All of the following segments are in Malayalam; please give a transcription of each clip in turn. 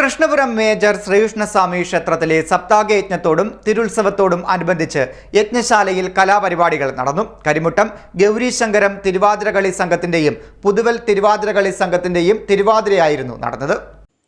കൃഷ്ണപുരം മേജർ ശ്രീകൃഷ്ണസ്വാമി ക്ഷേത്രത്തിലെ സപ്താഹയജ്ഞത്തോടും തിരുത്സവത്തോടും അനുബന്ധിച്ച് യജ്ഞശാലയിൽ കലാപരിപാടികൾ നടന്നു. കരിമുട്ടം ഗൗരീശങ്കരം തിരുവാതിരകളി സംഘത്തിന്റെയും പുതുവൽ തിരുവാതിരകളി സംഘത്തിന്റെയും തിരുവാതിരയായിരുന്നു നടന്നത്.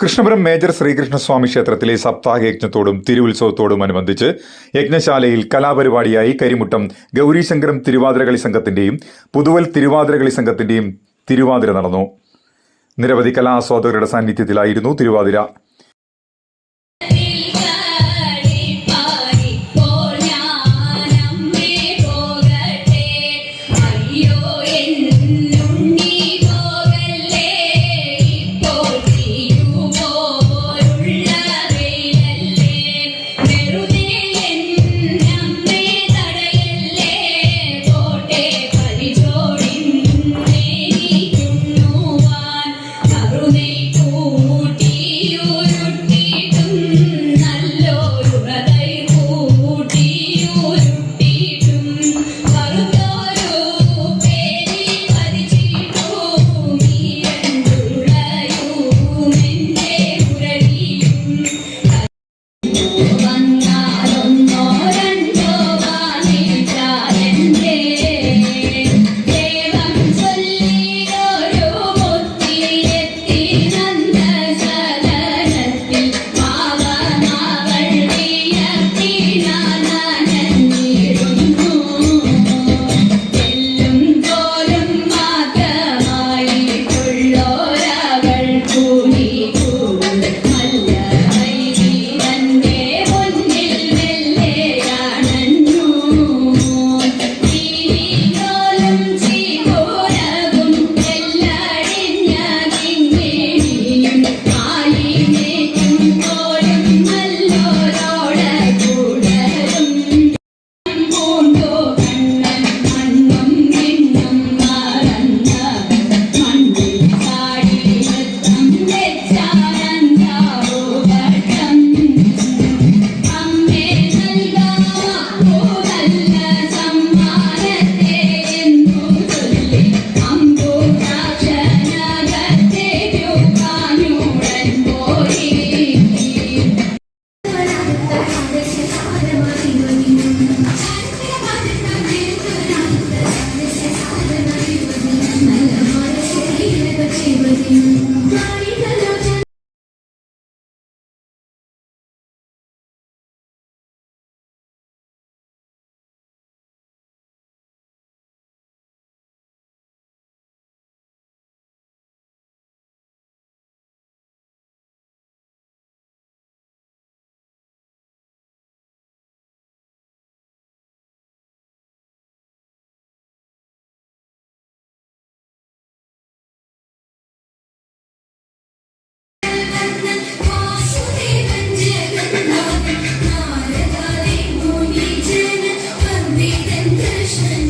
കൃഷ്ണപുരം മേജർ ശ്രീകൃഷ്ണസ്വാമി ക്ഷേത്രത്തിലെ സപ്താഹയജ്ഞത്തോടും തിരുവുത്സവത്തോടും അനുബന്ധിച്ച് യജ്ഞശാലയിൽ കലാപരിപാടിയായി കരിമുട്ടം ഗൗരീശങ്കരം തിരുവാതിരകളി സംഘത്തിന്റെയും പുതുവൽ തിരുവാതിരകളി സംഘത്തിന്റെയും തിരുവാതിര നടന്നു. നിരവധി കലാസ്വാദകരുടെ സാന്നിധ്യത്തിലായിരുന്നു തിരുവാതിര. you.